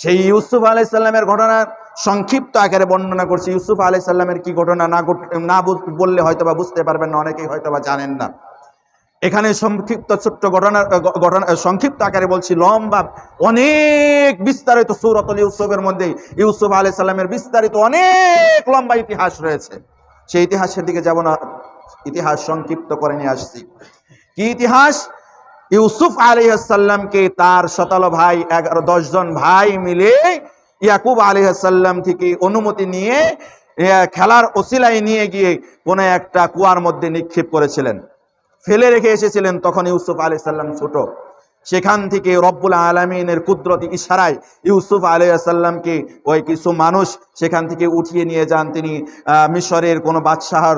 সেই ইউসুফ আলাইসাল্লামের ঘটনা সংক্ষিপ্ত আকারে বর্ণনা করছি। ইউসুফ আলাইসাল্লামের কি ঘটনা না না বললে হয়তো বা বুঝতে পারবেন না, অনেকেই হয়তো বা জানেন না। এখানে সংক্ষিপ্ত ছোট্ট ঘটনা ঘটনা সংক্ষিপ্ত আকারে বলছি, লম্বা, অনেক বিস্তারিত সৌরতল ইউসুফের মধ্যে ইউসুফ আলাইসাল্লামের বিস্তারিত অনেক লম্বা ইতিহাস রয়েছে। সেই ইতিহাসের দিকে যাব না, ইতিহাস সংক্ষিপ্ত করে নিয়ে আসছি। কি ইতিহাস? ইউসুফ আলিহাসাল্লামকে তার সতালো ভাই, এগারো দশজন ভাই মিলে ইয়াকুব আলিহাসাল্লাম থেকে অনুমতি নিয়ে খেলার ওসিলায় নিয়ে গিয়ে কোন একটা কুয়ার মধ্যে নিক্ষেপ করেছিলেন। ফেলে রেখে এসেছিলেন তখন ইউসুফ আলি সাল্লাম ছোট। সেখান থেকে রব্বুল আলমিনের কুদরতি ইশারায় ইউসুফ আলাইসাল্লামকে ওই কিছু মানুষ সেখান থেকে উঠিয়ে নিয়ে যান। তিনি মিশরের কোনো বাদশাহর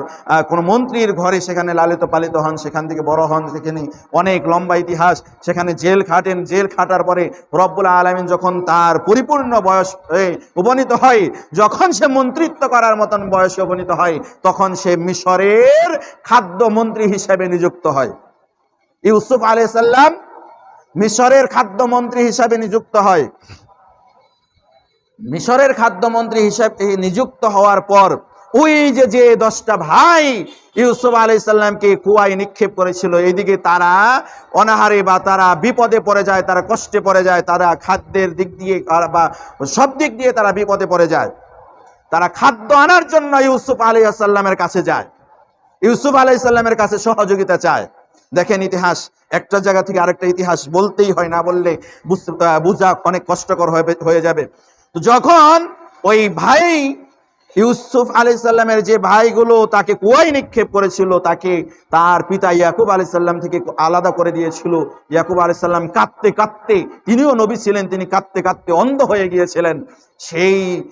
কোনো মন্ত্রীর ঘরে সেখানে লালিত পালিত হন, সেখান থেকে বড় হন। সেখানে অনেক লম্বা ইতিহাস, সেখানে জেল খাটেন। জেল খাটার পরে রব্বুল আলমিন যখন তার পরিপূর্ণ বয়স হয়ে উপনীত হয়, যখন সে মন্ত্রিত্ব করার মতন বয়সে উপনীত হয়, তখন সে মিশরের খাদ্যমন্ত্রী হিসেবে নিযুক্ত হয়। ইউসুফ আলাইসাল্লাম মিশরের খাদ্যমন্ত্রী হিসাবে নিযুক্ত হয়। মিশরের খাদ্যমন্ত্রী হিসাবে নিযুক্ত হওয়ার পর ওই যে যে দশটা ভাই ইউসুফ আলাইসাল্লামকে কুয়ায় নিক্ষেপ করেছিল, এইদিকে তারা অনাহারে বা তারা বিপদে পড়ে যায়, তারা কষ্টে পড়ে যায়, তারা খাদ্যের দিক দিয়ে বা সব দিক দিয়ে তারা বিপদে পড়ে যায়। তারা খাদ্য আনার জন্য ইউসুফ আলাইসাল্লামের কাছে যায়। ইউসুফ আলাইসাল্লামের কাছে সহযোগিতা চায়। দেখেন ইতিহাস, একটা জায়গা থেকে আরেকটা ইতিহাস বলতেই হয়, না বললে বুঝা অনেক কষ্টকর হয়ে- যাবে। তো যখন ওই ভাই ইউসুফ আলাইসাল্লামের যে ভাইগুলো তাকে কুয়ায় নিক্ষেপ করেছিল, তাকে তার পিতা ইয়াকুব আলাইসাল্লাম থেকে আলাদা করে দিয়েছিল। ইয়াকুব আলাইসাল্লাম কাঁদতে কাঁদতে, তিনিও নবী ছিলেন, তিনি কাঁদতে কাঁদতে অন্ধ হয়ে গিয়েছিলেন। সেই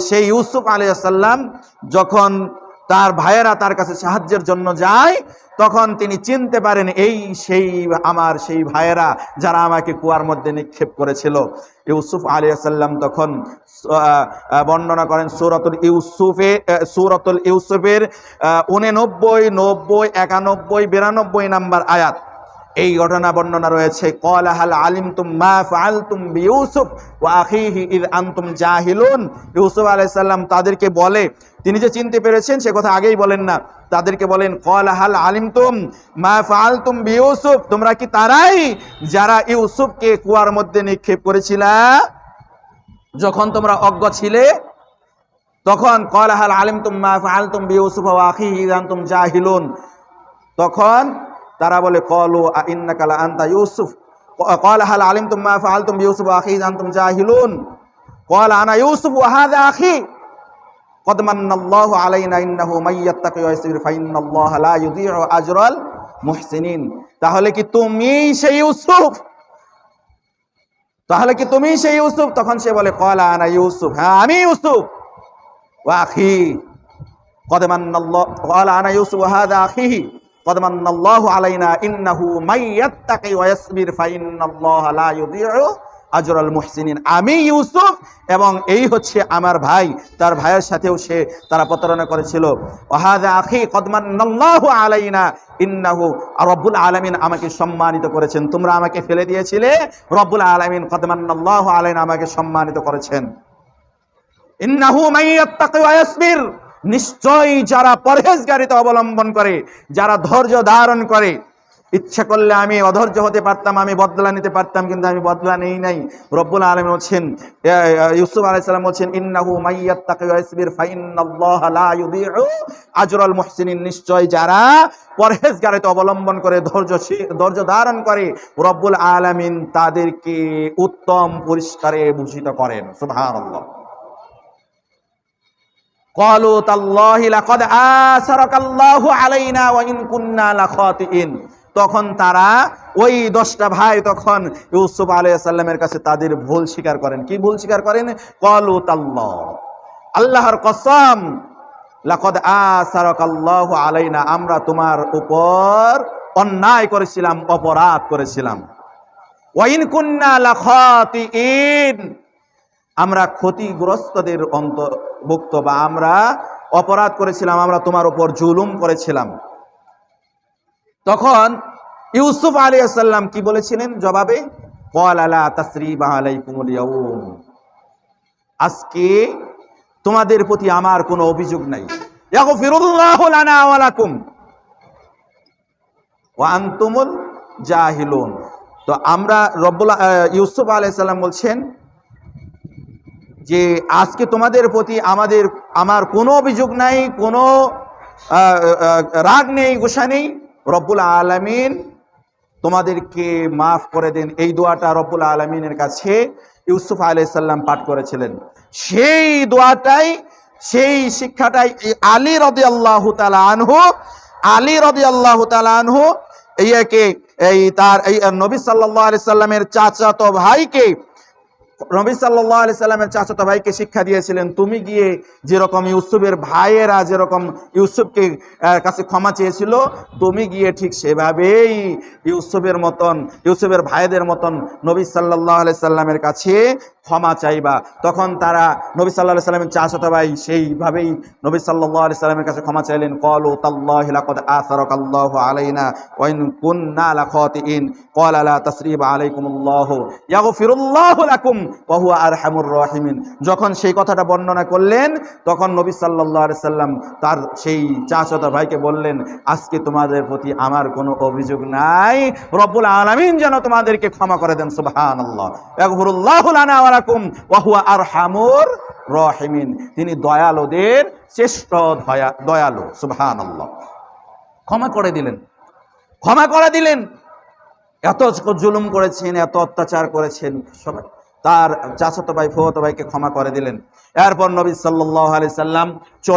সেই ইউসুফ আলাইসাল্লাম যখন তার ভাইয়েরা তার কাছে সাহায্যের জন্য যায়, তখন তিনি চিনতে পারেন, এই সেই আমার সেই ভাইয়েরা যারা আমাকে কুয়ার মধ্যে নিক্ষেপ করেছিল। ইউসুফ আলিয়াল্লাম তখন বর্ণনা করেন সুরতুল ইউসুফে সুরতুল ইউসুফের উননব্বই, নব্বই, একানব্বই, বিরানব্বই নাম্বার আয়াত। এই ঘটনা বর্ণনা রয়েছে, কল হাল আলিম তুম মা ফালতুম ইউসুফ ও আখিহি ইদ আনতুম জাহিলুন। ইউসুফ আলাইসাল্লাম তাদেরকে বলে, তিনি যে চিনতে পেরেছেন সে কথা আগেই বলেন না, তাদেরকে বলেন, কল হাল আলিম তুম মা ফালতুম ইউসুফ তোমরা কি তারাই যারা ইউসুফকে কুয়ার মধ্যে নিক্ষেপ করেছিলা? যখন তোমরা অজ্ঞ ছিলে, তখন, কল হাল আলিম তুম মা ফালতুম ইউসুফ ও আখিহি ইদ আনতুম জাহিলুন। তখন তারা বলে কলু ইন্নাকালা আন্তা ইউসুফ قال هل علمتم ما فعلتم بيوسف واخيه إذ انتم جاهلون قال انا يوسف وهذا اخي قد من الله علينا انه من يتقي ويصبر فان الله لا يضيع اجر المحسنين তাহলে কি তুমি সেই ইউসুফ তাহলে কি তুমি সেই ইউসুফ তখন সে বলে কলা আনা ইউসুফ হ্যাঁ আমি ইউসুফ ওয়াখি قد من الله قال انا يوسف وهذا اخيه আলাইনা আমি ইউসুফ এবং এই হচ্ছে আমার ভাই। তার ভাইয়ের সাথেও সে তারা প্রতারণা করেছিল। আলামিন আমাকে সম্মানিত করেছেন। তোমরা আমাকে ফেলে দিয়েছিলে। রব্বুল আলামিন কদমান্নাল্লাহু আলাইনা আমাকে সম্মানিত করেছেন। নিশ্চয়ই যারা পরহেজগারিতা অবলম্বন করে, যারা ধৈর্য ধারণ করে, ইচ্ছা করলে আমি অধৈর্য হতে পারতাম, আমি বদলা নিতে পারতাম, কিন্তু আমি বদলা নেই নাই। রব্বুল আলম বলছেন ইউসুফ আলাইহিস সালাম বলছেন, ইন্নাহু আজরাল মুহসিনিন। নিশ্চয় যারা পরহেজগারিতা অবলম্বন করে, ধৈর্য ধৈর্য ধারণ করে, রব্বুল আলমিন তাদেরকে উত্তম পুরস্কারে ভূষিত করেন। সুবহানাল্লাহ। قالوا تالله لقد آثرك الله علينا وإن كنا لخاطئين তখন তারা ওই দশটা ভাই তখন ইউসুফ আলাইসাল্লামের কাছে তাদের ভুল স্বীকার করেন কি ভুল স্বীকার করেন কলু তাল্লাহ আল্লাহর কসম লাকদ আসারক আল্লাহ আলাইনা আমরা তোমার উপর অন্যায় করেছিলাম অপরাধ করেছিলাম ওয়াইন কুন্না লাখাতিইন আমরা ক্ষতিগ্রস্তদের অন্তর্ভুক্ত বা আমরা অপরাধ করেছিলাম, আমরা তোমার উপর জুলুম করেছিলাম। তখন ইউসুফ আলী আসাল্লাম কি বলেছিলেন জবাবে? আলা ইয়াউম। আজকে তোমাদের প্রতি আমার কোনো অভিযোগ নাই। জাহিলুন। তো আমরা রব্বুল ইউসুফ আলাইহিস সালাম বলছেন যে আজকে তোমাদের প্রতি আমাদের, আমার কোনো অভিযোগ নাই, কোনো রাগ নেই, গোসা নেই, রব্বুল আলামিন তোমাদেরকে মাফ করে দেন। এই দোয়াটা রব্বুল আলমিনের কাছে ইউসুফ আলাইসাল্লাম পাঠ করেছিলেন। সেই দোয়াটাই, সেই শিক্ষাটাই আলী রদি আল্লাহ আনহু, আলী রদি আল্লাহ আনহু এইকে এই তার, এই নবী সাল্লাহ আলি সাল্লামের চাচাতো ভাইকে নবী সাল্লাহ আলি সাল্লামের চাচাতো ভাইকে শিক্ষা দিয়েছিলেন, তুমি গিয়ে যেরকম ইউসুফের ভাইয়েরা যেরকম ইউসুফকে কাছে ক্ষমা চেয়েছিল, তুমি গিয়ে ঠিক সেভাবেই ইউসুফের মতন, ইউসুফের ভাইদের মতন নবী সাল্লাহ আলি সাল্লামের কাছে ক্ষমা চাইবা। তখন তারা নবী সাল্লাহ সাল্লামের চাষত ভাই সেইভাবেই নবী সাল্লাহ সাল্লামের কাছে ক্ষমা চাইলেন। কল ও তাল্লাহ আলাইনা কুন্না ইন কল আলা তসরিব আলাইকুমুল্লাহ ফিরুল্লাহ বহু আর হামুর যখন সেই কথাটা বর্ণনা করলেন, তখন নবী সাল্লাহ সাল্লাম তার সেই চাষত ভাইকে বললেন, আজকে তোমাদের প্রতি আমার কোনো অভিযোগ নাই। রবুল আলমিন যেন তোমাদেরকে ক্ষমা করে দেন সুবাহ আল্লাহ ইয়াগফিরুল্লাহ লানা ওয়া ওয়াহুয়া আর হামুর রাহিমিন। তিনি দয়ালুদের শ্রেষ্ঠ দয়া, দয়ালু, সুবহানাল্লাহ। ক্ষমা করে দিলেন। ক্ষমা করে দিলেন। এত জুলুম করেছেন, এত অত্যাচার করেছেন, সবাই। তার চাচাতো ভাই, ফুয়াতো ভাইকে ক্ষমা করে দিলেন। এরপর নবী সাল্লাল্লাহু আলি সাল্লাম চলে